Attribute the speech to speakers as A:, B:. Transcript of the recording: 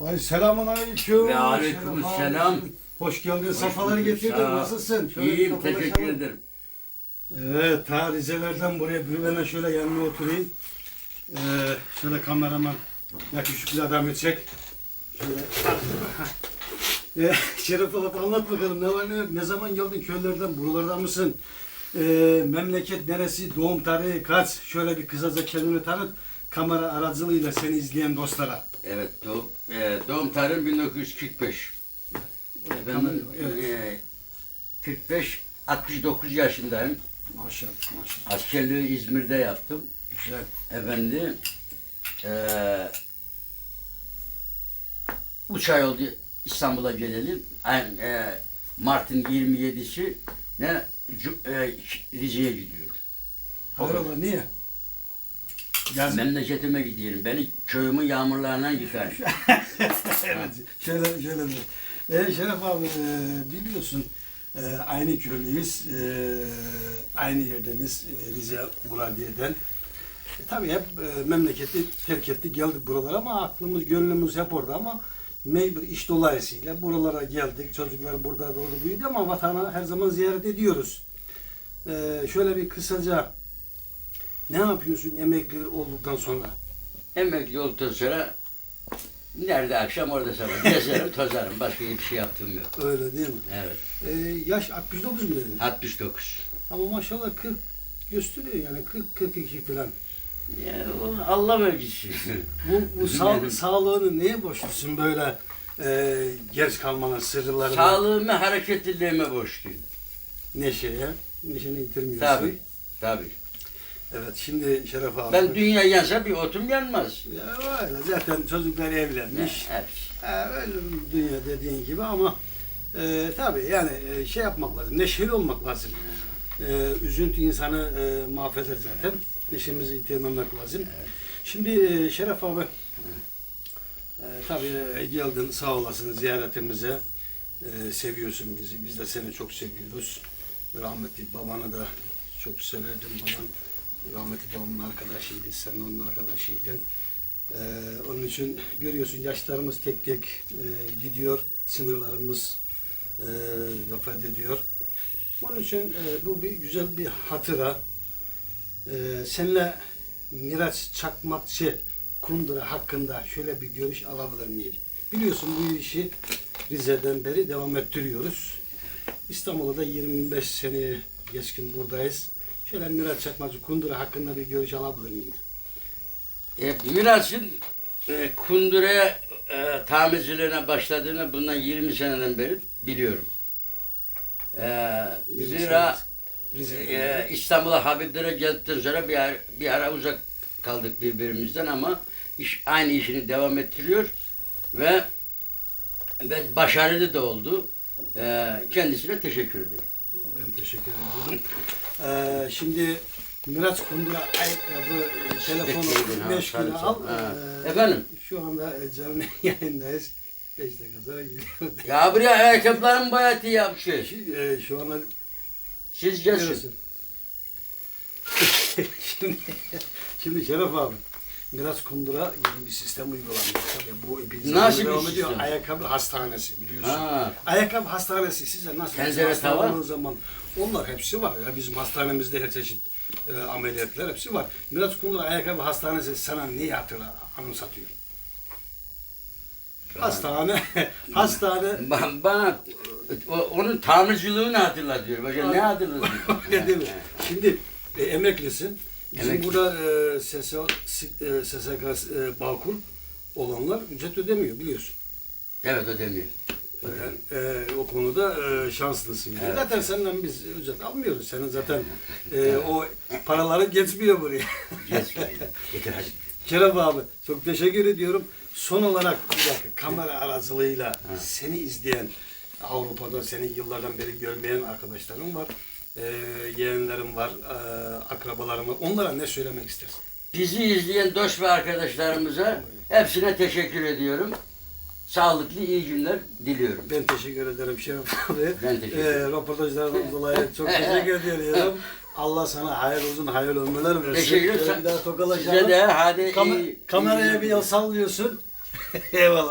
A: Vay selamun aleyküm.
B: Ve aleyküm selam.
A: Hoş geldin. Safaları getirdin. Nasılsın? Şöyle bir
B: İyiyim teşekkür ederim.
A: Evet, ta Rizelerden buraya Bülben'e şöyle yanına oturayım. Ee, şöyle kameraman yakışıklı adamı çek. Şöyle. Ee, Şeref Alıp anlat bakalım ne var ne yok. Ne zaman geldin köylerden? Buralardan mısın? Ee, memleket neresi? Doğum tarihi kaç? Şöyle bir kısaca kendini tanıt. Kamera aracılığıyla seni izleyen dostlara.
B: Evet doğum, e, doğum tarihim 1945. Efendim,
A: Evet.
B: e, 45 69 yaşındayım.
A: Maşallah maşallah.
B: Askerliği İzmir'de yaptım.
A: Güzel.
B: Efendim e, üç ay oldu İstanbul'a gelelim. E, Mart'ın 27'si ne e, Rize'ye gidiyorum.
A: Hayrola niye? Yaz,
B: Memleketime gidiyorum. Beni köyümün yağmurlarından yıkar.
A: evet, şöyle şöyle de. E, Şeref abi e, biliyorsun e, aynı köylüyüz. E, aynı yerdeniz e, Rize Muradiye'den. E, tabii hep e, memleketi terk ettik geldik buralara ama aklımız gönlümüz hep orada ama mecbur iş dolayısıyla buralara geldik. Çocuklar burada doğdu büyüdü ama vatana her zaman ziyaret ediyoruz. E, şöyle bir kısaca ne yapıyorsun emekli olduktan sonra?
B: Emekli olduktan sonra nerede akşam orada sabah gezerim tozarım. Başka bir şey yaptığım yok.
A: Öyle değil mi?
B: Evet.
A: Ee, yaş 69 mu dedin?
B: 69.
A: Ama maşallah 40 gösteriyor yani 40-42 falan.
B: Ya, o Allah vergisi.
A: Bu, bu sağ, sağlığını neye borçlusun böyle e, genç kalmanın sırlarını?
B: Sağlığımı, hareketliliğime borçluyum.
A: Neşeye. Neşeni yitirmiyorsun.
B: Tabii. Tabii.
A: Evet şimdi Şeref abi.
B: Ben dünya yansa bir otum yanmaz.
A: Ya öyle zaten çocuklar evlenmiş.
B: Hepsi.
A: Ha, öyle dünya dediğin gibi ama e, tabii yani e, şey yapmak lazım. Neşeli olmak lazım. E, üzüntü insanı e, mahveder zaten. Neşemizi yitirmemek lazım. Şimdi e, Şeref abi e, tabii e, geldin sağ olasın ziyaretimize. E, seviyorsun bizi. Biz de seni çok seviyoruz. Rahmetli babanı da çok severdim. Baban rahmetli babamın arkadaşıydı. Sen onun arkadaşıydın. Ee, onun için görüyorsun yaşlarımız tek tek e, gidiyor, sınırlarımız e, vefat ediyor. Onun için e, bu bir güzel bir hatıra. E, seninle Miraç Çakmakçı Kundura hakkında şöyle bir görüş alabilir miyim? Biliyorsun bu işi Rize'den beri devam ettiriyoruz. İstanbul'da da 25 sene geçkin buradayız. Şöyle Miraç Çakmakçı Kundura hakkında bir görüş alabilir miyim?
B: E, Miraç'ın e, kunduraya e, tamirciliğine başladığını bundan 20 seneden beri biliyorum. E, zira e. İstanbul'a Habiblere geldikten sonra bir ara, bir ara uzak kaldık birbirimizden ama iş, aynı işini devam ettiriyor ve ve başarılı da oldu. E, kendisine teşekkür ederim.
A: Ben teşekkür ederim. Ee, şimdi Miraç Kundura ayakkabı e, telefonu
B: Bekleyin, ha,
A: meşgul
B: tabii,
A: al.
B: Ha.
A: Ee,
B: Efendim?
A: Şu anda e, canlı yayındayız. 5 dakika sonra gidiyor.
B: Ya buraya ayakkabıların boyatı yapmış.
A: Şu- e, Şu anda
B: Siz.
A: Neresi? şimdi, şimdi Şeref abi Miraç Kundura yeni bir sistem uygulanmış. Tabii bu bir
B: Nasıl bir
A: ediyor.
B: sistem?
A: Ayakkabı hastanesi biliyorsun.
B: Ha.
A: Ayakkabı hastanesi size nasıl
B: Tencere,
A: hasta
B: tava?
A: zaman onlar hepsi var. Ya bizim hastanemizde her çeşit e, ameliyatlar hepsi var. Miraç Kundura Ayakkabı Hastanesi sana neyi hatırla, anımsatıyor? Hastane, hastane
B: Ba- Bana o- onun tamirciliğini hatırlatıyor. Başka ne hatırlatıyor?
A: Öyle değil mi? Şimdi e, emeklisin. Bizim
B: Emekli.
A: burada e, SSK, e, SSK e, Bağkur olanlar ücret ödemiyor biliyorsun.
B: Evet ödemiyor.
A: Yani, e, o konuda e, şanslısın. Yani.
B: Evet.
A: Zaten senden biz ücret almıyoruz. Senin zaten e, o paraları geçmiyor buraya.
B: Geç. Getir hadi.
A: Kerem abi çok teşekkür ediyorum. Son olarak bir dakika kamera aracılığıyla seni izleyen Avrupa'da seni yıllardan beri görmeyen arkadaşlarım var. E, yeğenlerim var, e, akrabalarım var. Onlara ne söylemek istersin?
B: Bizi izleyen dost ve arkadaşlarımıza hepsine teşekkür ediyorum. Sağlıklı iyi günler diliyorum.
A: Ben teşekkür ederim Şeref abi.
B: Ben teşekkür
A: E,
B: ederim.
A: röportajlardan dolayı çok teşekkür ediyorum. Allah sana hayır uzun hayır ömürler versin.
B: Teşekkür ederim.
A: Bir daha tokalaşalım.
B: Size de hadi
A: Kam-
B: iyi-
A: kameraya
B: iyi
A: bir el sallıyorsun. Eyvallah.